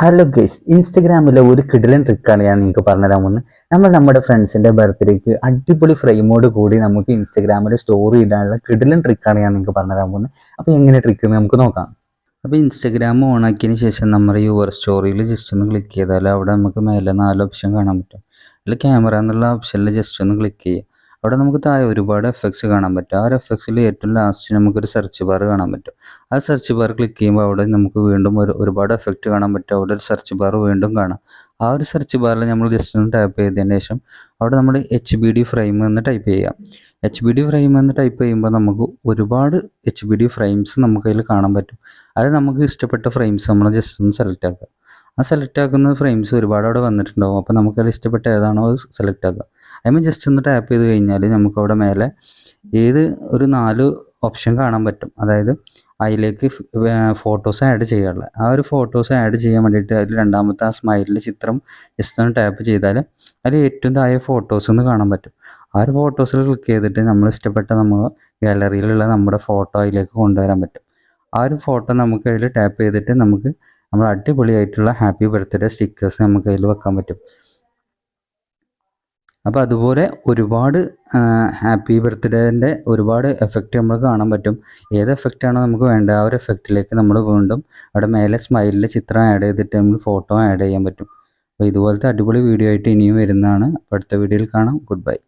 Hello guys ഇൻസ്റ്റഗ്രാമിലെ ഒരു കിടിലൻ ട്രിക്കാണ് ഞാൻ നിങ്ങൾക്ക് പറഞ്ഞുതരാൻ പോകുന്നത്. നമ്മൾ നമ്മുടെ ഫ്രണ്ട്സിന്റെ ബർത്ത്ഡേക്ക് അടിപൊളി ഫ്രെയിമോട് കൂടി നമുക്ക് ഇൻസ്റ്റഗ്രാമിൽ സ്റ്റോറി ഇടാനുള്ള കിടിലൻ ട്രിക്കാണ് ഞാൻ നിങ്ങൾക്ക് പറഞ്ഞുതരാൻ പോകുന്നത്. അപ്പോൾ എങ്ങനെ ട്രിക്ക് എന്ന് നമുക്ക് നോക്കാം. അപ്പോൾ ഇൻസ്റ്റഗ്രാം ഓൺ ആക്കിയതിന് ശേഷം നമ്മുടെ യുവർ സ്റ്റോറിയിൽ ജസ്റ്റ് ഒന്ന് ക്ലിക്ക് ചെയ്താൽ അവിടെ നമുക്ക് മേലെ നാല് ഓപ്ഷൻ കാണാൻ പറ്റും. അതിൽ ക്യാമറ എന്നുള്ള ഓപ്ഷനിൽ ജസ്റ്റ് ഒന്ന് ക്ലിക്ക് ചെയ്യുക. അവിടെ നമുക്ക് താഴെ ഒരുപാട് എഫക്ട്സ് കാണാൻ പറ്റും. ആ ഒരു എഫക്ട്സിൽ ഏറ്റവും ലാസ്റ്റ് നമുക്കൊരു സെർച്ച് ബാർ കാണാൻ പറ്റും. ആ സെർച്ച് ബാർ ക്ലിക്ക് ചെയ്യുമ്പോൾ അവിടെ നമുക്ക് വീണ്ടും ഒരു ഒരുപാട് എഫക്റ്റ് കാണാൻ പറ്റും. അവിടെ ഒരു സെർച്ച് ബാർ വീണ്ടും കാണാം. ആ ഒരു സെർച്ച് ബാറിൽ നമ്മൾ ജസ്റ്റ് ഒന്ന് ടൈപ്പ് ചെയ്തതിന് ശേഷം അവിടെ നമ്മൾ എച്ച് ബി ഡി ഫ്രെയിം എന്ന് ടൈപ്പ് ചെയ്യാം. എച്ച് ബി ഡി ഫ്രെയിം എന്ന് ടൈപ്പ് ചെയ്യുമ്പോൾ നമുക്ക് ഒരുപാട് എച്ച് ബി ഡി ഫ്രെയിംസ് നമുക്ക് അതിൽ കാണാൻ പറ്റും. അത് നമുക്ക് ഇഷ്ടപ്പെട്ട ഫ്രെയിംസ് നമ്മൾ ജസ്റ്റ് ഒന്ന് സെലക്ട് ആക്കുക. ആ സെലക്ട് ആക്കുന്ന ഫ്രെയിംസ് ഒരുപാട് അവിടെ വന്നിട്ടുണ്ടാവും. അപ്പോൾ നമുക്കതിൽ ഇഷ്ടപ്പെട്ട ഏതാണോ അത് സെലക്ട് ആക്കുക അതിന് ജസ്റ്റ് ഒന്ന് ടാപ്പ് ചെയ്ത് കഴിഞ്ഞാൽ നമുക്ക് അവിടെ മേലെ ഏത് ഒരു നാല് ഓപ്ഷൻ കാണാൻ പറ്റും. അതായത് അതിലേക്ക് ഫോട്ടോസ് ആഡ് ചെയ്യാനുള്ള. ആ ഒരു ഫോട്ടോസ് ആഡ് ചെയ്യാൻ വേണ്ടിയിട്ട് അതിൽ രണ്ടാമത്തെ ആ സ്മൈലിന്റെ ചിത്രം ജസ്റ്റ് ഒന്ന് ടാപ്പ് ചെയ്താൽ അതിൽ ഏറ്റവും താഴെ ഫോട്ടോസ് ഒന്ന് കാണാൻ പറ്റും. ആ ഒരു ഫോട്ടോസിൽ ക്ലിക്ക് ചെയ്തിട്ട് നമ്മൾ ഇഷ്ടപ്പെട്ട നമ്മൾ ഗാലറിയിലുള്ള നമ്മുടെ ഫോട്ടോ അതിലേക്ക് കൊണ്ടുവരാൻ പറ്റും. ആ ഒരു ഫോട്ടോ നമുക്ക് അതിൽ ടാപ്പ് ചെയ്തിട്ട് നമുക്ക് നമ്മൾ അടിപൊളിയായിട്ടുള്ള ഹാപ്പി ബർത്ത്ഡേ സ്റ്റിക്കേഴ്സ് നമുക്ക് അതിൽ വെക്കാൻ പറ്റും. അപ്പോൾ അതുപോലെ ഒരുപാട് ഹാപ്പി ബർത്ത്ഡേന്റെ ഒരുപാട് എഫക്റ്റ് നമ്മൾ കാണാൻ പറ്റും. ഏത് എഫക്റ്റാണോ നമുക്ക് വേണ്ടത് ആ ഒരു എഫക്റ്റിലേക്ക് നമ്മൾ വീണ്ടും അവിടെ മേലെ സ്മൈലിന്റെ ചിത്രം ആഡ് ചെയ്തിട്ട് നമ്മൾ ഫോട്ടോ ആഡ് ചെയ്യാൻ പറ്റും. അപ്പോൾ ഇതുപോലത്തെ അടിപൊളി വീഡിയോ ആയിട്ട് ഇനിയും വരുന്നതാണ്. അടുത്ത വീഡിയോയിൽ കാണാം. Good bye